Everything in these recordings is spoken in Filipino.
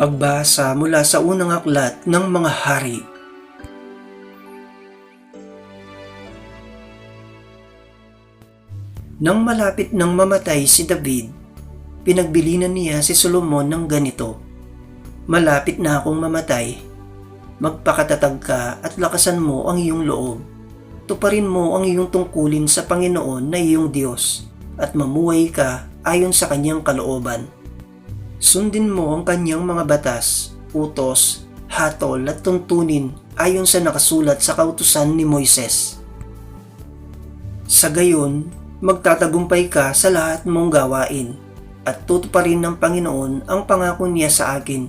Pagbasa mula sa unang aklat ng mga hari. Nang malapit nang mamatay si David, pinagbilinan niya si Solomon ng ganito. Malapit na akong mamatay. Magpakatatag ka at lakasan mo ang iyong loob. Tuparin mo ang iyong tungkulin sa Panginoon na iyong Diyos at mamuhay ka ayon sa kanyang kalooban. Sundin mo ang kanyang mga batas, utos, hatol at tuntunin ayon sa nakasulat sa kautusan ni Moises. Sa gayon, magtatagumpay ka sa lahat mong gawain at tutuparin ng Panginoon ang pangako niya sa akin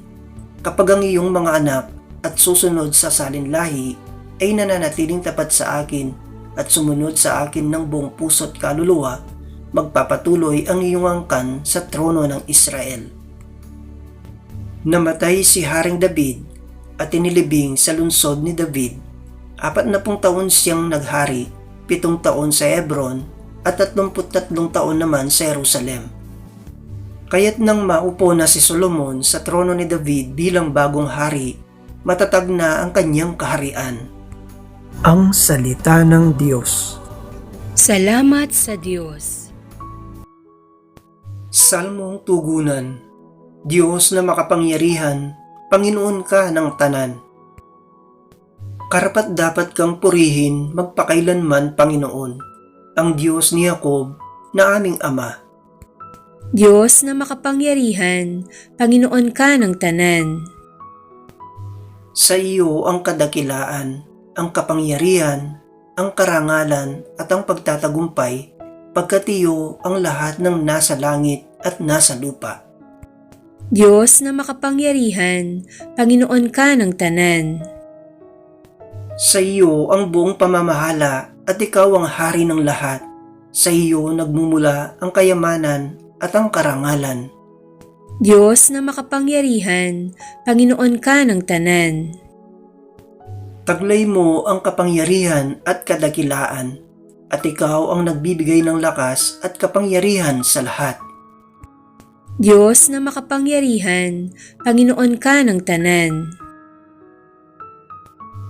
kapag ang iyong mga anak at susunod sa salinlahi ay nananatiling tapat sa akin at sumunod sa akin ng buong puso't kaluluwa, magpapatuloy ang iyong angkan sa trono ng Israel. Namatay si Haring David at inilibing sa lungsod ni David. Apat na pung taon siyang naghari, pitong taon sa Hebron at 33 taon naman sa Jerusalem. Kaya't nang maupo na si Solomon sa trono ni David bilang bagong hari, matatag na ang kanyang kaharian. Ang Salita ng Diyos Salamat sa Diyos. Salmong Tugunan Diyos na makapangyarihan, Panginoon ka ng tanan. Karapat dapat kang purihin magpakailanman Panginoon, ang Diyos ni Jacob na aming Ama. Diyos na makapangyarihan, Panginoon ka ng tanan. Sa iyo ang kadakilaan, ang kapangyarihan, ang karangalan at ang pagtatagumpay, pagkat iyo ang lahat ng nasa langit at nasa lupa. Diyos na makapangyarihan, Panginoon ka ng tanan. Sa iyo ang buong pamamahala at ikaw ang hari ng lahat. Sa iyo nagmumula ang kayamanan at ang karangalan. Diyos na makapangyarihan, Panginoon ka ng tanan. Taglay mo ang kapangyarihan at kadakilaan, at ikaw ang nagbibigay ng lakas at kapangyarihan sa lahat. Diyos na makapangyarihan, Panginoon ka ng tanan.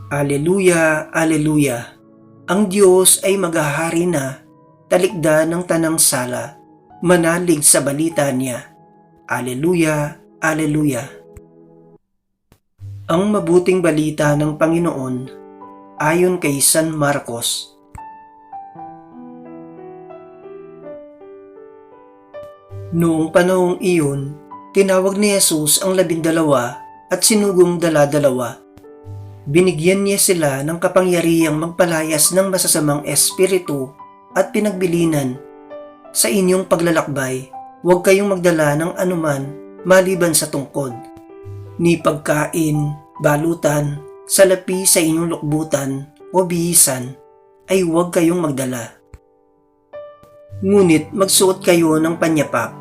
Aleluya, Aleluya. Ang Diyos ay maghahari na, talikda ng tanang sala, manalig sa balita niya. Aleluya, Aleluya. Ang mabuting balita ng Panginoon ayon kay San Marcos. Noong panahong iyon, tinawag ni Jesus ang labindalawa at sinugong dala-dalawa. Binigyan niya sila ng kapangyarihang magpalayas ng masasamang espiritu at pinagbilinan. Sa inyong paglalakbay, huwag kayong magdala ng anuman maliban sa tungkod. Ni pagkain, balutan, salapi sa inyong lukbutan o bihisan ay huwag kayong magdala. Ngunit magsuot kayo ng panyapak.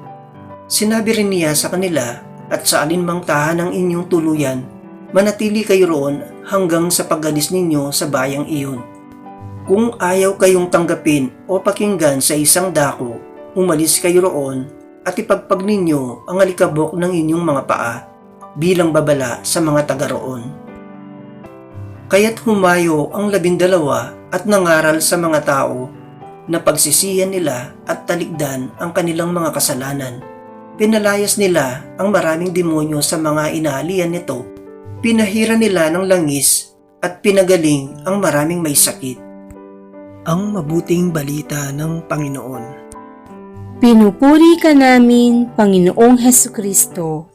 Sinabi rin niya sa kanila at sa alinmang tahan ng inyong tuluyan, manatili kayo roon hanggang sa pagalis ninyo sa bayang iyon. Kung ayaw kayong tanggapin o pakinggan sa isang dako, umalis kayo roon at ipagpag ninyo ang alikabok ng inyong mga paa bilang babala sa mga taga roon. Kaya't humayo ang labindalawa at nangaral sa mga tao na pagsisiyan nila at talikdan ang kanilang mga kasalanan. Pinalayas nila ang maraming demonyo sa mga inaalian nito. Pinahira nila ng langis at pinagaling ang maraming may sakit. Ang mabuting balita ng Panginoon. Pinupuri ka namin, Panginoong Heso Kristo.